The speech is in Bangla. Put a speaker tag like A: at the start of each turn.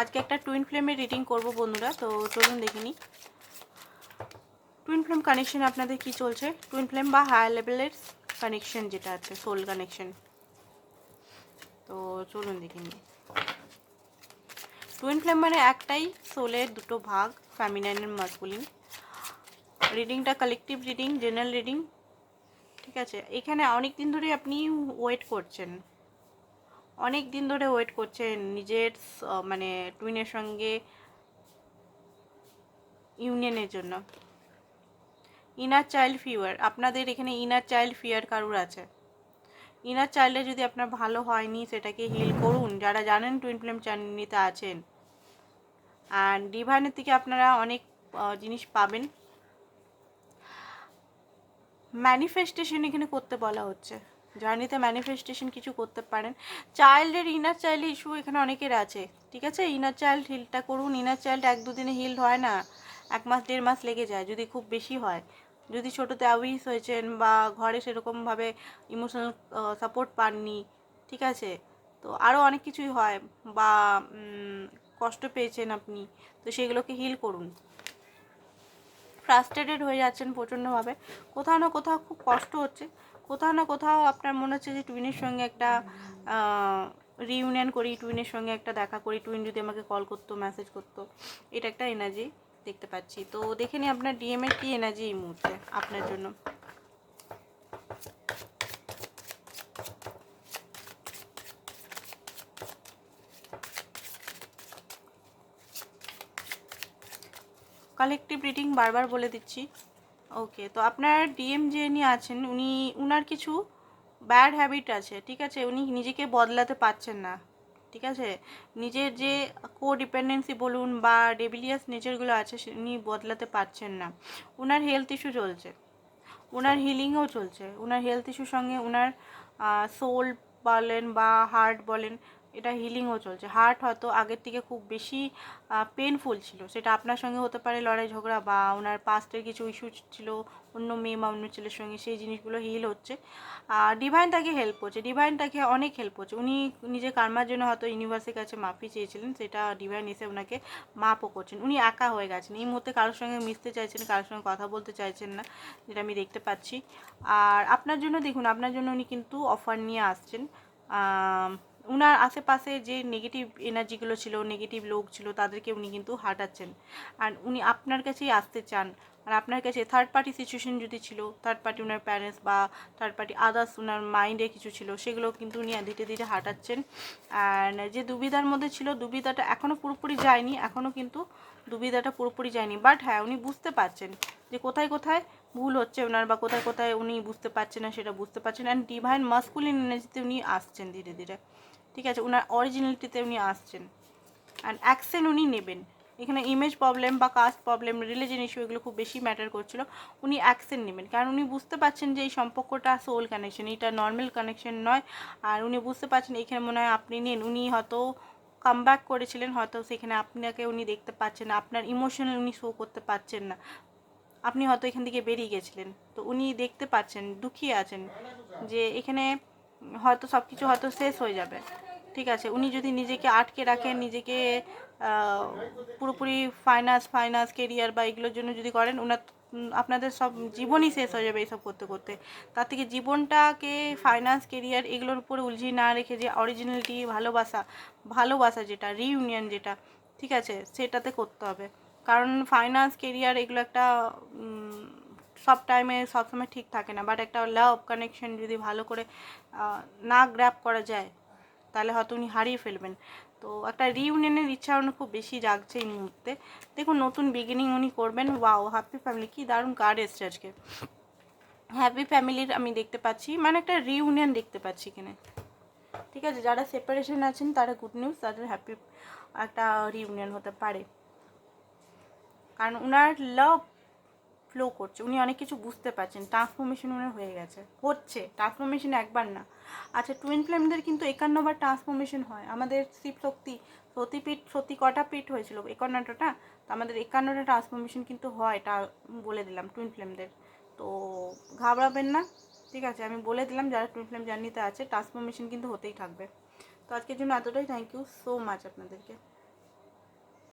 A: আজকে একটা টুইন ফ্লেমের রিডিং করব বন্ধুরা, তো চলুন দেখে নিই। টুইন ফ্লেম কানেকশন আপনাদের কি চলছে? টুইন ফ্লেম বা হায়ার লেভেলের কানেকশন যেটা আছে সোল কানেকশন তো চলুন দেখে নিই। টুইন ফ্লেম মানে একটাই সোলের দুটো ভাগ ফ্যামিনাইন অ্যান্ড রিডিংটা কালেকটিভ রিডিং জেনারেল রিডিং ঠিক আছে? এখানে অনেক দিন ধরে আপনি ওয়েট করছেন। অনেক দিন ধরে ওয়েট করছেন নিজের মানে টুইনের সঙ্গে ইউনিয়নের জন্য। ইনার চাইল্ড ফিয়ার আপনাদের এখানে ইনার চাইল্ড ফিয়ার কারুর আছে? ইনার চাইল্ডে যদি আপনার ভালো হয়নি, সেটাকে হিল করুন। যারা জানেন টুইন ফ্লেম চাননিতে আছেন। আর ডিভাইনের থেকে আপনারা অনেক জিনিস পাবেন। ম্যানিফেস্টেশন এখানে করতে বলা হচ্ছে। জার্নিতে ম্যানিফেস্টেশন কিছু করতে পারেন। চাইল্ডের ইনার চাইল্ড ইস্যু এখানে অনেকের আছে, ঠিক আছে? ইনার চাইল্ড হিলটা করুন ইনার চাইল্ড এক দুদিনে হিল হয় না, এক মাস, দেড় মাস লেগে যায়, যদি খুব বেশি হয়। যদি ছোটোতে অ্যাউইস হয়েছেন বা ঘরে সেরকমভাবে ইমোশনাল সাপোর্ট পাননি, ঠিক আছে? তো আরও অনেক কিছুই হয় বা কষ্ট পেয়েছেন আপনি, তো সেগুলোকে হিল করুন। ফ্রাস্ট্রেটেড হয়ে যাচ্ছেন প্রচণ্ডভাবে কোথাও না কোথাও খুব কষ্ট হচ্ছে। কোথাও না কোথাও আপনার মনে হচ্ছে যে টুইনের সঙ্গে একটা রিইউনিয়ন করি, টুইনের সঙ্গে একটা দেখা করি, টুইন যদি আমাকে কল করতো মেসেজ করতো, এটা একটা এনার্জি দেখতে পাচ্ছি। তো দেখে নিই আপনার ডিএমের কী এনার্জি এই মুহূর্তে আপনার জন্য। কালেকটিভ রিডিং বারবার বলে দিচ্ছি। ওকে তো আপনার ডিএম যে নিয়ে আছেন উনি উনার কিছু ব্যাড হ্যাবিট আছে ঠিক আছে? উনি নিজেকে বদলাতে পারছেন না ঠিক আছে? নিজের যে কো ডিপেন্ডেন্সি বলুন বা ডেবিলিয়াস নেচারগুলো আছে উনি বদলাতে পারছেন না। ওনার হেলথ ইস্যু চলছে ওনার হিলিংও চলছে ওনার হেলথ ইস্যুর সঙ্গে ওনার সোল বলেন বা হার্ট বলেন এটা হিলিংও চলছে। হার্ট হয়তো আগের থেকে খুব বেশি পেনফুল ছিল। সেটা আপনার সঙ্গে হতে পারে লড়াই, ঝগড়া বা ওনার পাস্টের কিছু ইস্যু ছিল, অন্য মেয়ে বা অন্য ছেলের সঙ্গে সেই জিনিসগুলো হিল হচ্ছে। আর ডিভাইন তাকে হেল্প করছে। ডিভাইন তাকে অনেক হেল্প করছে। উনি নিজের কার্মার জন্য হয়তো ইউনিভার্সের কাছে মাফি চেয়েছিলেন, সেটা ডিভাইন এসে ওনাকে মাপও করছেন। উনি একা হয়ে গেছেন। এই মুহূর্তে কারোর সঙ্গে মিশতে চাইছেন, কারোর সঙ্গে কথা বলতে চাইছেন না, যেটা আমি দেখতে পাচ্ছি। আর আপনার জন্য, দেখুন, আপনার জন্য উনি কিন্তু অফার নিয়ে আসছেন। উনার আশেপাশে যে নেগেটিভ এনার্জিগুলো ছিল নেগেটিভ লোক ছিল, তাদেরকে উনি কিন্তু হাঁটাচ্ছেন। আর উনি আপনার কাছেই আসতে চান। আর আপনার কাছে থার্ড পার্টি সিচুয়েশন যদি ছিল থার্ড পার্টি ওনার প্যারেন্টস বা থার্ড পার্টি আদার্স ওনার মাইন্ডে কিছু ছিল, সেগুলো কিন্তু উনি ধীরে ধীরে হাঁটাচ্ছেন। আর যে দুবিধার মধ্যে ছিল, দুবিধাটা এখনও পুরোপুরি যায়নি এখনও কিন্তু দুবিধাটা পুরোপুরি যায়নি। বাট হ্যাঁ উনি বুঝতে পারছেন যে কোথায় কোথায় ভুল হচ্ছে ওনার বা কোথায় কোথায় উনি বুঝতে পারছেন না, সেটা বুঝতে পারছেন। অ্যান্ড ডিভাইন মাস্কুলিন এনার্জিতে উনি আসছেন ধীরে ধীরে। ঠিক আছে? ওনার অরিজিনালিটিতে উনি আসছেন। অ্যান্ড অ্যাকশন উনি নেবেন। এখানে ইমেজ প্রবলেম বা কাস্ট প্রবলেম রিলিজন ইস্যু এগুলো খুব বেশি ম্যাটার করছিল। উনি অ্যাকশন নেবেন। কারণ উনি বুঝতে পারছেন যে এই সম্পর্কটা সোল কানেকশন এটা নর্মাল কানেকশন নয়। আর উনি বুঝতে পারছেন এখানে মনে হয় আপনি নেন। উনি হয়তো কাম ব্যাক করেছিলেন, হয়তো সেখানে আপনাকে উনি দেখতে পাচ্ছেন না। আপনার ইমোশনাল উনি শো করতে পারছেন না। আপনি হয়তো এখান থেকে বেরিয়ে গেছিলেন। তো উনি দেখতে পাচ্ছেন, দুঃখী আছেন যে এখানে হয়তো সব কিছু হয়তো শেষ হয়ে যাবে। ঠিক আছে? উনি যদি নিজেকে আটকে রাখেন, নিজেকে পুরোপুরি ফাইন্যান্স ফাইন্যান্স কেরিয়ার বা এগুলোর জন্য যদি করেন ওনার আপনাদের সব জীবনই শেষ হয়ে যাবে এইসব করতে করতে। তার থেকে জীবনটাকে ফাইন্যান্স কেরিয়ার এগুলোর উপরে উলঝিয়ে না রেখে যে অরিজিনালিটি ভালোবাসা ভালোবাসা যেটা রিইউনিয়ন যেটা, ঠিক আছে? সেটাতে করতে হবে। কারণ ফাইন্যান্স কেরিয়ার এগুলো একটা সব টাইমে সবসময় ঠিক থাকে না। বাট একটা লাভ কানেকশন যদি ভালো করে না গ্র্যাপ করা যায়, তাহলে হয়তো উনি হারিয়ে ফেলবেন। তো একটা রিউনিয়নের ইচ্ছা উনি খুব বেশি জাগছে এই মুহূর্তে। দেখুন, নতুন বিগিনিং উনি করবেন। ওয়াও হ্যাপি ফ্যামিলি কি দারুণ কার্ড এসছে আজকে। হ্যাপি ফ্যামিলির আমি দেখতে পাচ্ছি মানে একটা রিউনিয়ন দেখতে পাচ্ছি এখানে। ঠিক আছে, যারা সেপারেশন আছেন, তারা গুড নিউজ তাদের হ্যাপি একটা রিউনিয়ন হতে পারে। কারণ ওনার লাভ ফ্লো করছে। উনি অনেক কিছু বুঝতে পারছেন। ট্রান্সফরমেশন ওনার হয়ে গেছে। হচ্ছে। ট্রান্সফরমেশন একবার না। আচ্ছা টুইন ফ্লেমদের কিন্তু একান্নবার ট্রান্সফরমেশন হয়। আমাদের শিব শক্তি সতীপীঠ সতী কটা পীঠ হয়েছিল একান্নটা, তো আমাদের একান্নটা ট্রান্সফরমেশন কিন্তু হয় এটা বলে দিলাম টুইন ফ্লেমদের তো ঘাবড়াবেন না, ঠিক আছে? আমি বলে দিলাম, যারা টুইন ফ্লেম জার্নিতে আছে ট্রান্সফরমেশন কিন্তু হতেই থাকবে। তো আজকের জন্য এতটাই। থ্যাংক ইউ সো মাচ আপনাদেরকে।